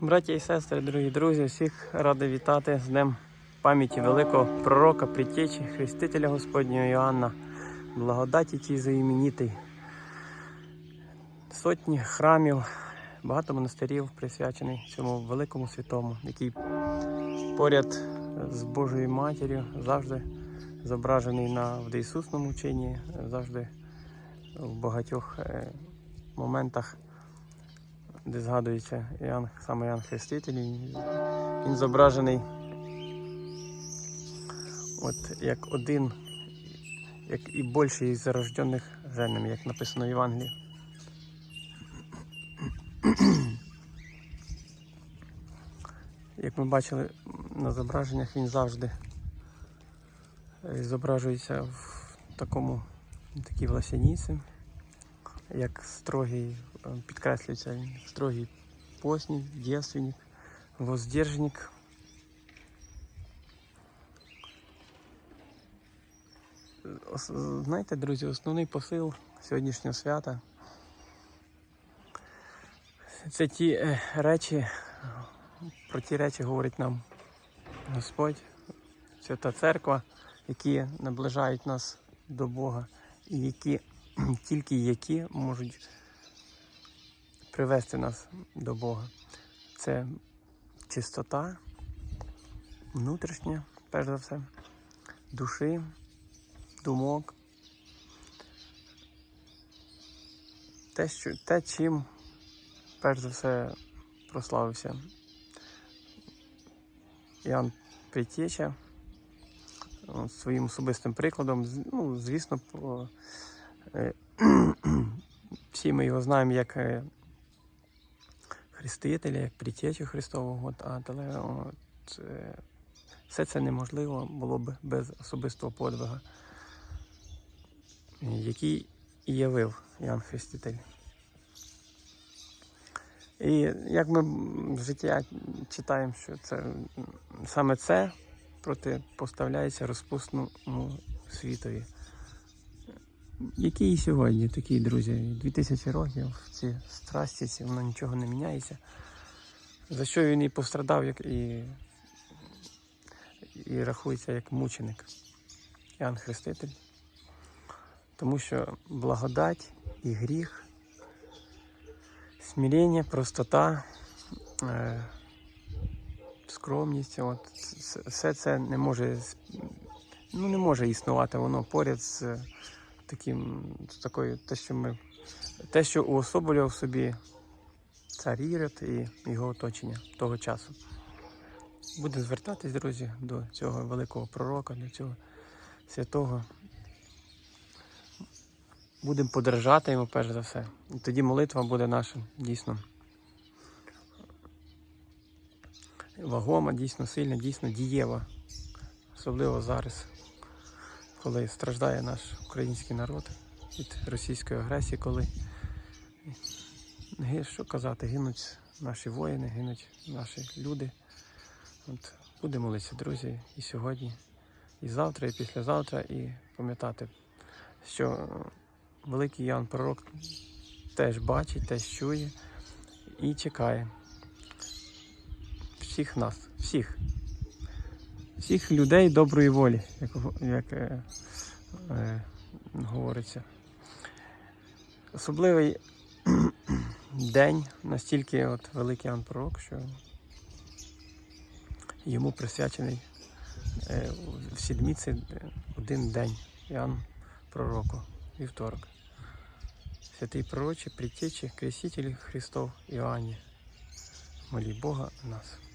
Браті і сестри, дорогі друзі, всіх радий вітати з Днем пам'яті великого пророка, притечі, хрестителя Господнього Іоанна, благодаті тій заіменітий. Сотні храмів, багато монастирів присвячений цьому великому святому, який поряд з Божою Матір'ю завжди зображений на Ісусному вченні, завжди в багатьох е, моментах де згадується Іоанн, саме Іоанн Хреститель. Він, зображений от як один, як і більший із зарождених женами, як написано в Євангелії. Як ми бачили на зображеннях, він завжди е, зображується в такому такій власяніці як строгий, е, підкреслюється строгий постник, дівственник, воздержник. Знаєте, друзі, основний посил сьогоднішнього свята це ті е, речі, про ті речі говорить нам Господь, Свята Церква, які наближають нас до Бога і які тільки які можуть привести нас до Бога. Це чистота, внутрішня, перш за все, душі, думок. Те, що, те, чим, перш за все, прославився Іоанн Притєча своїм особистим прикладом. Ну, звісно, по, Всі ми його знаємо як е, хрестителя, як притечу Христового, але от, е, все це неможливо було б без особистого подвига, е, який і явив Іоанн Хреститель. І як ми в життя читаємо, що це саме це протипоставляється розпусному світові. Які і сьогодні такі, друзі, 2000 років, ці страсті, воно нічого не міняється. За що він і пострадав, як і, і рахується як мученик Іоанн Хреститель. Тому що благодать і гріх, смирення, простота, е, скромність, от, все це не може, ну, не може існувати воно поряд з таким, такою, те, що ми, те, що уособлював собі цар Ірод і його оточення того часу. Будемо звертатись, друзі, до цього великого пророка, до цього святого. Будемо подражати йому перш за все. І тоді молитва буде наша дійсно вагома, дійсно сильна, дійсно дієва. Особливо зараз коли страждає наш український народ від російської агресії, коли що казати, гинуть наші воїни, гинуть наші люди. От будемо молитися, друзі, і сьогодні, і завтра, і післязавтра, і пам'ятати, що великий Ян Пророк теж бачить, теж чує і чекає всіх нас, всіх всіх людей доброї волі, як, як е, е, говориться. Особливий день, настільки от великий Ан Пророк, що йому присвячений е, в сідміці один день Іоанн Пророку, вівторок. Святий пророче, притечі, креситель Христов Іоанні. Молі Бога нас.